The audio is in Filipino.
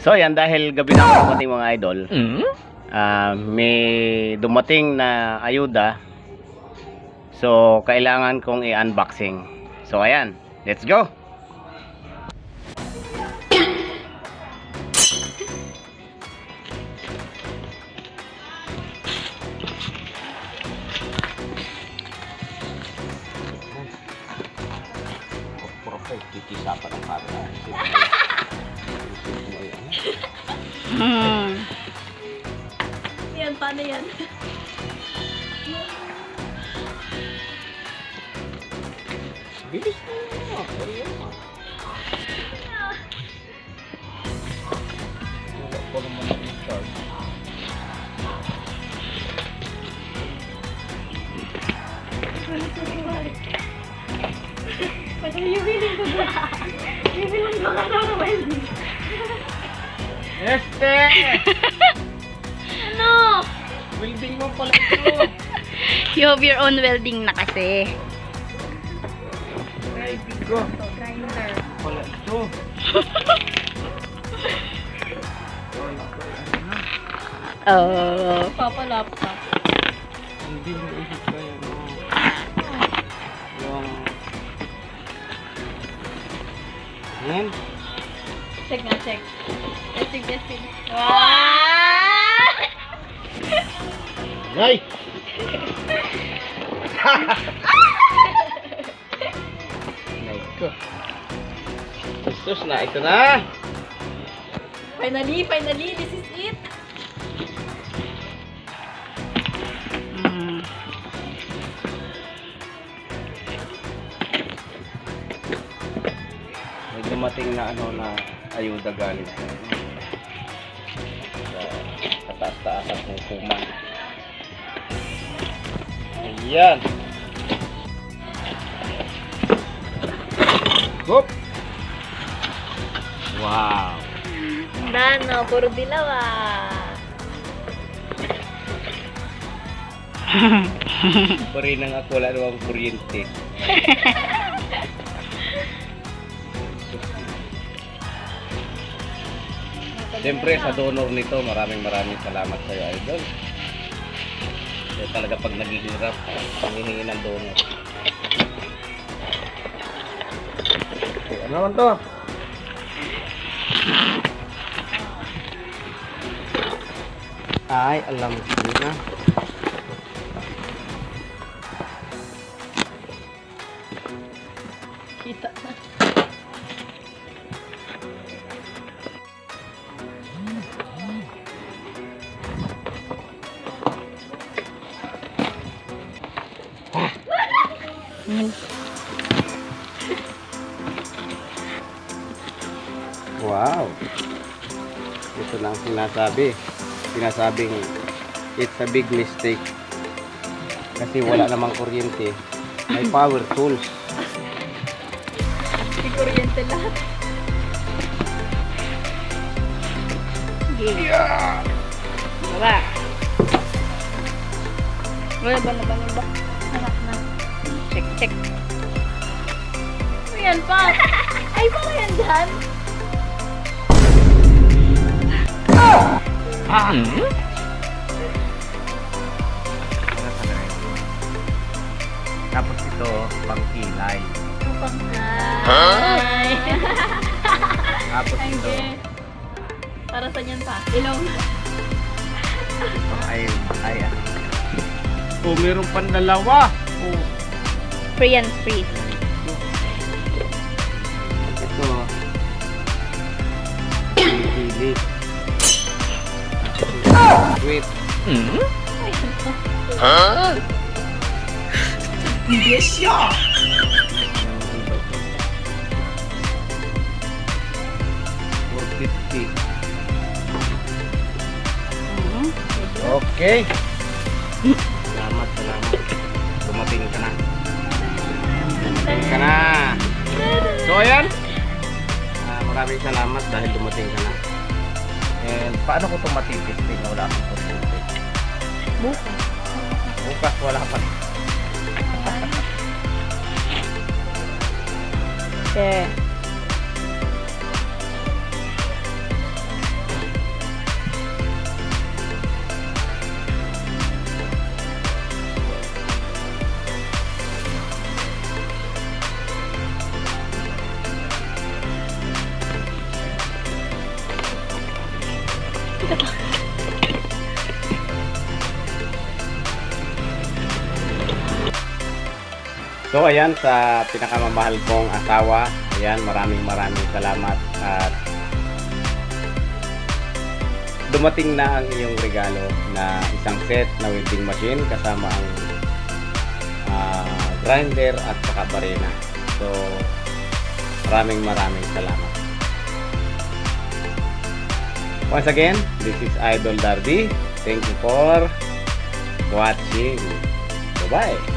So yan, dahil gabi na dumating mga idol, ah, may dumating na ayuda. So, kailangan kong i-unboxing. So, ayan. Let's go! Kikisapan ang para. Hmm. Yan, paano yan? Bilis mo. Ayun. Wala pa naman ang charge. Feeling ko doon. Yung feeling ko ka na welding. Este! Ano? Welding mo pala ito. You have your own welding na kasi. Ay, bigo. Grinder. Pala ito. Oh. Papa laptop. Hindi mo isip ko yun. Yung... Yan. Check nga, check. Testing, testing. Wow! Ay! Naiko. Sus na, ito na. Finally, finally, this is it. May dumating na ano na ayuda galing sa sa kataas-taas at hukuman. Ayan. Hop! Wow! Dano, puro dilaw ah. Pa rin ang ako wala namang kuryente. Siyempre sa donor nito, maraming maraming salamat sa iyo, idol. Kaya talaga pag naghihirap, humihingi ng donor. Okay, ano naman to? Ay, alam ko na. Wow. Ito na ang sinasabi. Sinasabing it's a big mistake. Kasi wala namang kuryente. May power tools. Hindi kuryente lahat. Sige. Baba. Wala ba na ba na ba? Check, check. Ano yan pa? Ay, pa yan dyan? Tapos ito, pang kilay. Upang Ay. Tapos Ay, ito. Para sa yan pa? Ilong. ay, ay, ah. Oh, meron pang dalawa. Oh, free and free. Ito. Pili. Wait. Hmm? Ha? Hindi siya! Fifty. Okay. So, ayan. Ah, maraming salamat dahil dumating ka na. And paano ko ito matitesting na wala akong kuryente? Bukas. Bukas wala pa. Okay. So ayan sa pinakamamahal kong asawa, ayan maraming maraming salamat at dumating na ang iyong regalo na isang set na welding machine kasama ang ah, grinder at saka barena. So maraming maraming salamat. Once again, this is Idol Darby. Thank you for watching. Bye-bye.